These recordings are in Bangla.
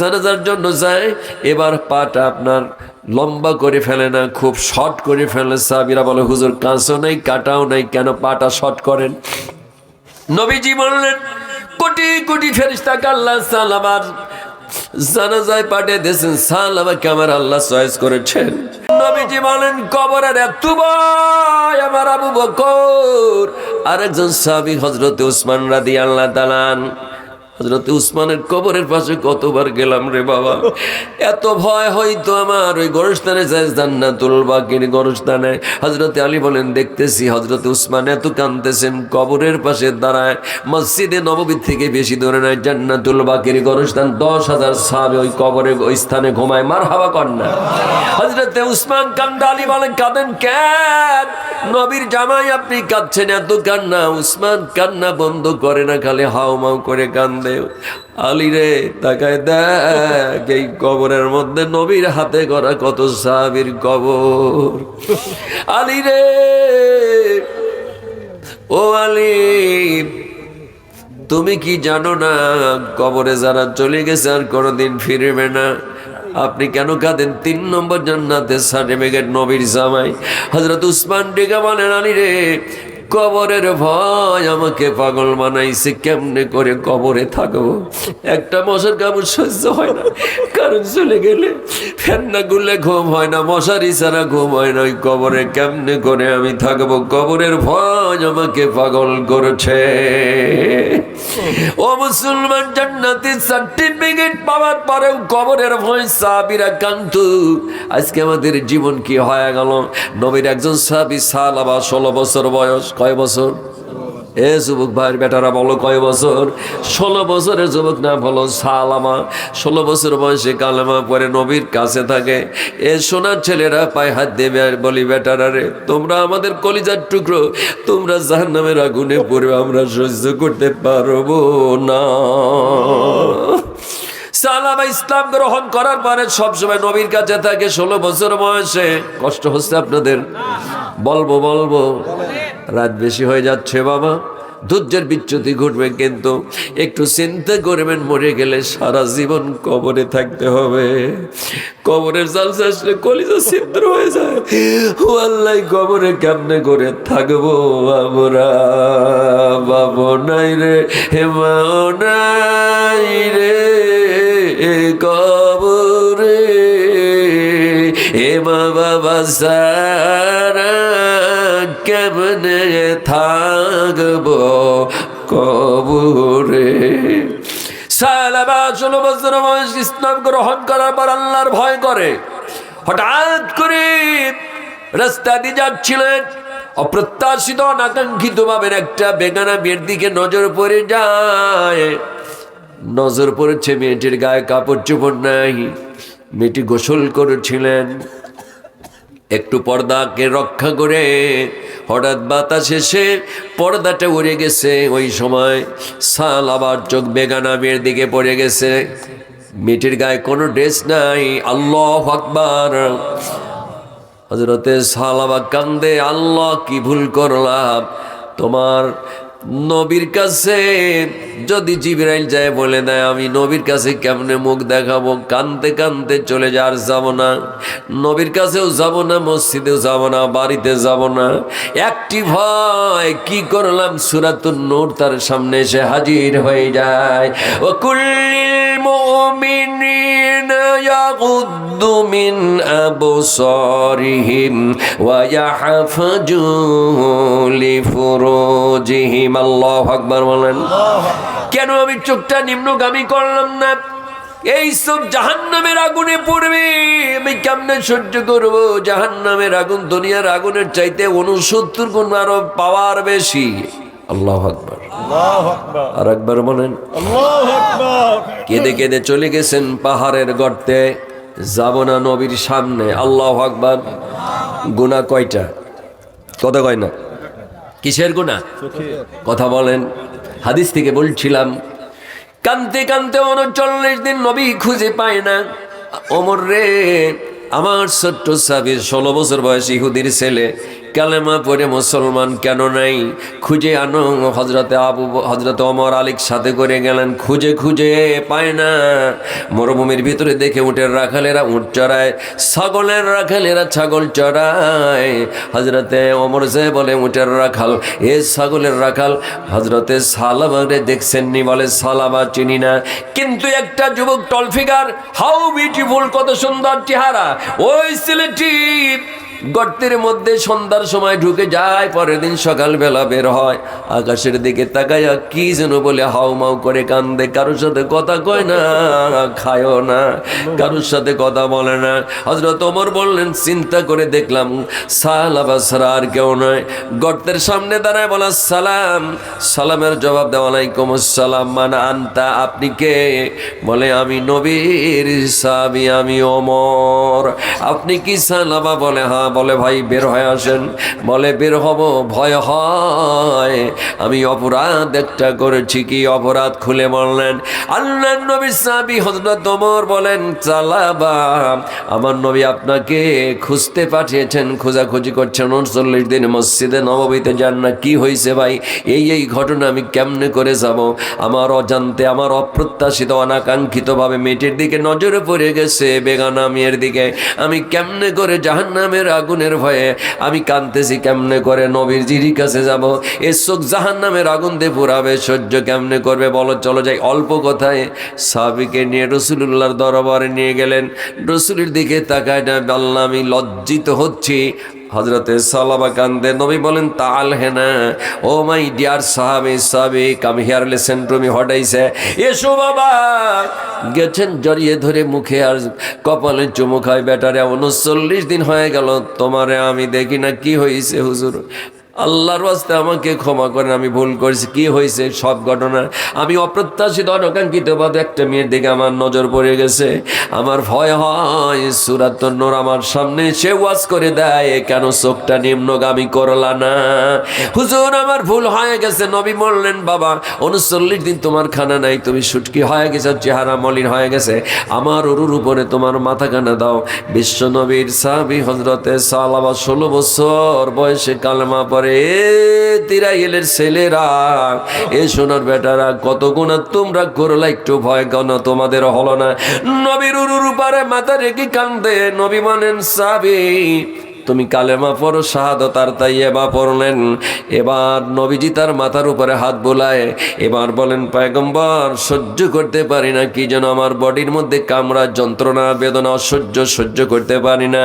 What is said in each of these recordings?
জানাজার জন্য যায়, এবার পাটা আপনার লম্বা করে ফেলে না, খুব শর্ট করে ফেলে। সাবিরা বলে, হুজুর, কাঁচও নাই, কাটাও নাই, কেন পাটা শর্ট করেন? নবীজি বললেন, কোটি কোটি ফেরিস্তাকে আল্লাহ সালামার জানাজায় পাঠিয়ে দিয়েছেন সালামাকে আমার আল্লাহ চয়েস করেছেন। নবীজি বলেন, কবরের এত আমার আবু বকর, আরেকজন সাহাবী হজরত উসমান রাদি আল্লাহ তালান হজরত উসমানের কবরের পাশে কতবার গেলাম রে বাবা। এত ভয় হয়তো আমার। ওই গরস্থানে যায় জান্নাতুল বাকির গরস্থানে। হজরত আলী বলেন, দেখতেছি হজরত উসমান এত কানতেছেন কবরের পাশে দাঁড়ায়। মসজিদে নববীর থেকে বেশি দূরে নয়, জান্নাতুল বাকির গরস্থান। দশ হাজার সাহাবে ওই কবরে, ওই স্থানে ঘুমায়। মার হাওয়া কন্যা হজরত উসমান কান্দা, আলী বলেন, কাঁদেন কেন? নবীর জামাই আপনি কাঁদছেন, এত কান্না। উসমান কান্না বন্ধ করে না, খালি হাও মাও করে কান্দে। আলী রে তাকায় দেখ, এই কবরের মধ্যে নবীর হাতে করা কত কবর। আলী রে, ও আলী, তুমি কি জানো না, কবরে যারা চলে গেছে আর কোনোদিন ফিরবে না? আপনি কেন কাঁদেন? তিন নম্বর জান্নাতে সার্টিফিকেট নবীর জামাই। হজরত উসমান ডেকা বলেন, আলী রে কবরের ভয় আমাকে পাগল বানাইছে, কেমনে করে কবরে থাকব? একটা মশার কামড় সহ্য হয় না, কারণ চলে গেলে ফ্যান না গুলে ঘুম হয় না, মশারি ছাড়া ঘুম হয় না, ওই কবরে কেমনে করে আমি থাকব? কবরের ভয় আমাকে পাগল করেছে। ও মুসলমান, জান্নাতি সার্টিফিকেট পাওয়ার পরেও কবরের ভয় সাবিরা কান্তু আজকে আমাদের জীবন কি হয়ে গেল? নবীর একজন সাবি সাল আবার ষোলো বছর বয়স কয় বছর? এ যুবক ভাইয়ের বেটারা বলো কয় বছর? ষোলো বছরের যুবক না বলো সালামা। ষোলো বছর বয়সে কালামা পরে নবীর কাছে থাকে। এ সোনার ছেলেরা পায়ে হাত দেবে আর বলি, বেটারা রে, তোমরা আমাদের কলিজার টুকরো, তোমরা জাহান নামের আগুনে পড়বে, আমরা সহ্য করতে পারব না। সালামা ইসলাম গ্রহণ করার পরে সবসময় নবীর কাছে থাকে। ষোলো বছর বয়সে, কষ্ট হচ্ছে আপনাদের? বলব বলব। রাত বেশি হয়ে যাচ্ছে বাবা। ধৈর্যের বিচ্যুতি ঘটবে কিন্তু একটু চিন্তা করবেন, মরে গেলে সারা জীবন কবরে থাকতে হবে। কবরের জালসা আসলে কলিজা ছিদ্র হয়ে যায়। ও আল্লাহ, কবরে কেমনে করে থাকব আমরা? বাবু নাই রে হেমা নাই রে কবরে। হেমা বাবা সারা কেমনে থাকব কবরে। ইসলাম গ্রহণ করার পর আল্লাহর ভয় করে। হঠাৎ করে রাস্তা দিয়ে যাচ্ছিলেন। অপ্রত্যাশিত অনাকাঙ্ক্ষিত ভাবে একটা বেগানা মেয়ের দিকে নজর পড়ে যায়। নজর পড়েছে মেয়েটির গায়ে কাপড় চোপড় নাই। মেয়েটি গোসল করেছিলেন। একটু পর্দাকে রক্ষা করে হঠাৎ বাতাস এসে পর্দাটা উড়ে গেছে। ওই সময় সাল আবার চোখ বেগানা মেয়ের দিকে পড়ে গেছে। মেয়েটির গায়ে কোনো ড্রেস নাই। আল্লাহ আকবার। হজরতে আবার কান্দে, আল্লাহ, কি ভুল করলাম? তোমার নবীর কাছে যদি জিবরাইল যায় বলে দেয়, আমি নবীর কাছে কেমনে মুখ দেখাবো? কানতে কানতে চলে যা আর যাব না। নবীর কাছেও যাব না, মসজিদেও যাব না, বাড়িতে যাব না। একটি ভয়, কি করলাম? সুরাতুন নূর তার সামনে এসে হাজির হয়ে যায়। ও কুল্লিল ওয়া ইয়াহফাজু লিফুরুজিহিম আল্লাহু আকবার বলেন কেন আমি চোখটা নিম্নগামী করলাম না? এই সব জাহান্নামের আগুনে পড়বে। আমি কেমনে সহ্য করব? জাহান্নামের আগুন, দুনিয়ার আগুনের চাইতে উনসত্তর গুণ আরও পাওয়ার বেশি। আল্লাহ আকবার। আর একবার বলেন কেঁদে কেঁদে চলে গেছেন পাহাড়ের গর্তে যাব না নবীর সামনে আল্লাহ আকবার। গুণা কয়টা? কথা কয় না। কিসের গুণা কথা বলেন। হাদিস থেকে বলছিলাম কানতে কানতে উনচল্লিশ দিন নবী খুঁজে পায় না। ওমর রে আমার ছোট্ট সাবির ষোলো বছর বয়স ইহুদির ছেলে কালেমা পরে মুসলমান কেন নাই? খুঁজে আনো হজরতে আবু হজরত অমর আলীর সাথে করে গেলেন। খুঁজে খুঁজে পায় না। মরুভূমির ভিতরে দেখে উটের রাখালেরা উট চড়ায়, ছাগলের রাখালেরা ছাগল চড়ায়। হজরতে অমর সে বলে, উটের রাখাল, এ ছাগলের রাখাল। হজরতে সালাবারে দেখছেন নি বলে সালাবা চিনি না। কিন্তু একটা যুবক টলফিগার, হাউ বিউটিফুল, কত সুন্দর চেহারা। ওই ছেলেটি গর্তের মধ্যে সন্ধ্যার সময় ঢুকে যায়, পরের দিন সকালবেলা বের হয়। আকাশের দিকে তাকাইয়া কি যেন বলে হাউ মাউ করে কান্দে, কারোর সাথে কথা কয় না, খায়ও না, কারোর সাথে কথা বলে না। হজরত ওমর বললেন, চিন্তা করে দেখলাম সালাবা ছাড়া আর কেউ নয় গর্তের সামনে দাঁড়ায় বলা, সালাম। সালামের জবাব দেওয়া আলাইকুম আসসালাম মানে আনতা, আপনি কে? বলে, আমি নবীর সাবি আমি অমর আপনি কি সালাবা বলে হ্যাঁ বলে, ভাই, বের হয়ে আসেন। বলে, বের হব, ভয় হয়। আমি অপরাধ একটা করেছি। কি অপরাধ খুলে বললেন। আল্লাহ নবী সাবি হজরত ওমর বলেন চালাবা আমার নবী আপনাকে খুঁজতে পাঠিয়েছেন, খোঁজাখুঁজি করছেন। উনচল্লিশ দিন মসজিদে নবমীতে যান না। কি হয়েছে ভাই? এই এই ঘটনা আমি কেমনে করে যাব? আমার অজান্তে, আমার অপ্রত্যাশিত, অনাকাঙ্ক্ষিতভাবে মেয়েটির দিকে নজরে পড়ে গেছে বেগানা মেয়ের দিকে। আমি কেমনে করে জাহান্নামের আগুনের ভয়ে আমি কানতেছি কেমনে করে? নবীর জিরি কাছে যাব। এ চোখ জাহান্নামের আগুন দিয়ে পুরাবে, সহ্য কেমনে করবে বলো? চলো যাই। অল্প কথায় সাবিকে নিয়ে রসুলুল্লাহর দরবারে নিয়ে গেলেন। রসুলের দিকে তাকায় না, আল্লাহ আমি লজ্জিত হচ্ছি। হজরতে সালাবা কান্দে নবী বলেন, তাল হেনা ও মাই ডিয়ার সাহাবি সাহাবি come here listen to me হটাইছে এসো বাবা, গেছেন জড়িয়ে ধরে মুখে আর কপালে চুমু খায়, বেটারে উনচল্লিশ দিন হয়ে গেল, তোমারে আমি দেখি না, কি হয়েছে হুজুর। আল্লাহর ওয়াস্তে আমাকে ক্ষমা করেন, আমি ভুল করেছি। কি হয়েছে সব ঘটনা আমি অপ্রত্যাশিত, অনাকাঙ্ক্ষিত ভাবে একটা মেয়ের দিকে আমার নজর পড়ে গেছে। আমার ভয় হয়, সুরাত নূর আমার সামনে সে ওয়াজ করে দেয়, কেন চোখটা নিম্নগামী করলা না? হুজুর, আমার ভুল হয়ে গেছে। নবী বললেন, বাবা, উনচল্লিশ দিন তোমার খানা নাই, তুমি সুটকি হয়ে গেছে, চেহারা মলিন হয়ে গেছে। আমার উরুর উপরে তোমার মাথা কানা দাও। বিশ্ব নবীর সাহাবি হজরতে সালাবা ষোলো বছর বয়সে কালমা পরে তিরাইলের ছেলেরা, এ সোনার বেটারা, কত গুণা তোমরা করলে একটু ভয় কেন তোমাদের হলো না। নবীর উরুর পারে মাথা রেখে কান্দে, নবী মানেন সাবি তুমি কালেমা পড়ো শাহাদত আর তাই এবার পড়লেন। এবার নবীজি তার মাথার উপরে হাত বোলায়, এবার বলেন, পয়গম্বর, সহ্য করতে পারি না, কি যেন আমার বডির মধ্যে কামড়া যন্ত্রণা, বেদনা, অসহ্য, সহ্য করতে পারি না।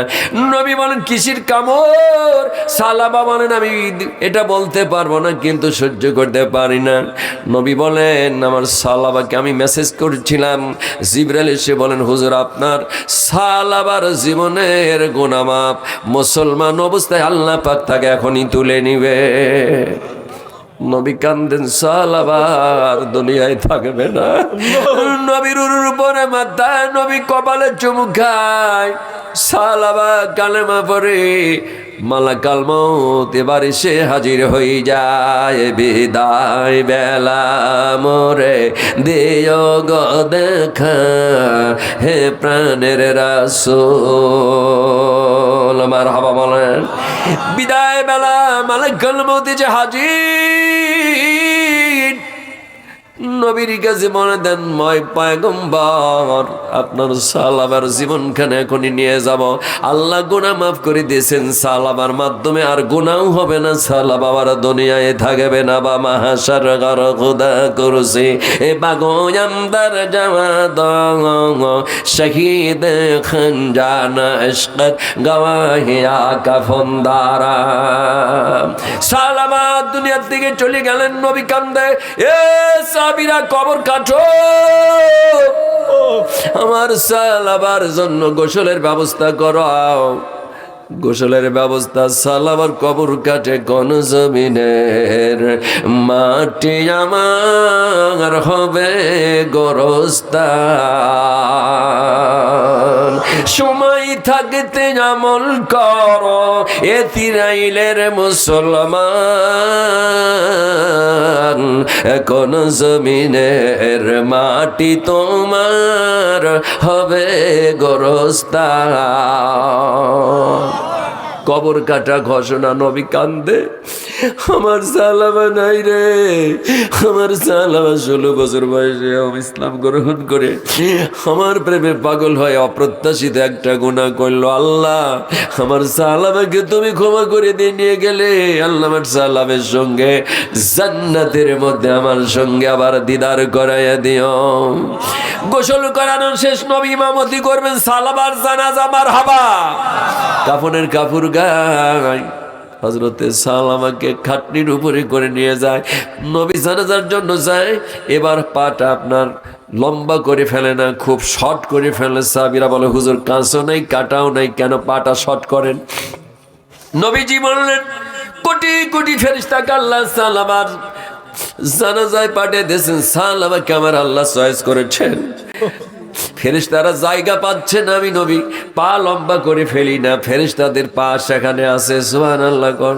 নবী বলেন, কিসির কামড়? সালাবা বলেন, আমি এটা বলতে পারব না, কিন্তু সহ্য করতে পারি না। নবী বলেন, আমার সালাবাকে আমি মেসেজ করছিলাম। জিব্রাইল এসে বলেন, হুজুর, আপনার সালাবার জীবনের গোনামাপ মুসলমান অবস্থায় আল্লাহ পাক তাকে এখনই তুলে নিবে। নবী কান্দেন সালাবার দুনিয়ায় থাকবে না। নবীর উপরে মাথায়, নবী কপালে চুমু খায়। সালাবা কালেমা পরে মালাকাল মত, এবার এসে হাজির হয়ে যায়। বিদায় বেলা মোরে দিও গো দেখা হে প্রাণের রাসূল। আমার হাবা বলেন বিদায় বেলা মালাকাল মত যে হাজির নবীর কাছে মনে দেন ময় পায়গম্বর, আপনার সালাবার জীবনখানে এখনই নিয়ে যাব। আল্লাহ গুনাহ মাফ করে দিয়েছেন, সালাবার মাধ্যমে আর গুনাও হবে না সালা বাবার দুনিয়ায় থাকবে না। বা মাহাসার গর খুদা করছে, এ বাগোয়ামদার যাওয়া দং, শহীদ খঞ্জানা ইশকত গওয়াহিয়া কাফন্দারা সালামা দুনিয়ার দিকে চলে গেলেন, নবী কান্দে, এ সাবিরা কবর কাটো। আমার সালাবার জন্য গোসলের ব্যবস্থা করাও। গোসলের ব্যবস্থা সালাবার কবর কাটে কোন জমিনের। মাটি আমার হবে গরস্তা সময় থাকতে আমল কর এ তিরাইলের মুসলমান। কোন জমিনের মাটি তোমার হবে গরস্তান। কবর কাটা ঘোষণা, নবী কান্দে। আমার সালামা নাই রে। আমার সালামা ষোলো বছর বয়সে আমি ইসলাম গ্রহণ করে আমার প্রেমে পাগল হয়ে অপ্রত্যাশিত একটা গুণা করল। আল্লাহ, আমার সালামাকে তুমি ক্ষমা করে দিয়ে নিয়ে গেলে। আল্লাহ আমার সালামের সঙ্গে, জান্নাতের মধ্যে আমার সঙ্গে আবার দিদার করাইয়া দিও। গোসল করানোর শেষ নবী ইমামতি করবেন সালাবার জানাজা মার হাবা কাফনের কাপড় গায়। হজরতে সালামাকে খাটনির উপরে করে নিয়ে যায়। নবী জানাজার জন্য যায়। এবার পাটা আপনার লম্বা করে ফেলে না, খুব শর্ট করে ফেলে। সাবিরা বলে, হুজুর, কাঁচও নাই, কাটাও নাই, কেন পাটা শর্ট করেন? নবীজি বললেন, কোটি কোটি ফেরিস্তাকে আল্লাহ সালামার জানাজায় পাঠিয়ে দিয়েছেন। সালামাকে আমার আল্লাহ চয়েস করেছেন। ফেরিস্তারা জায়গা পাচ্ছে না, আমি নবী। পা লম্বা করে ফেলি না ফেরিস্তাদের পা সেখানে আছে সোহান আল্লাহ কর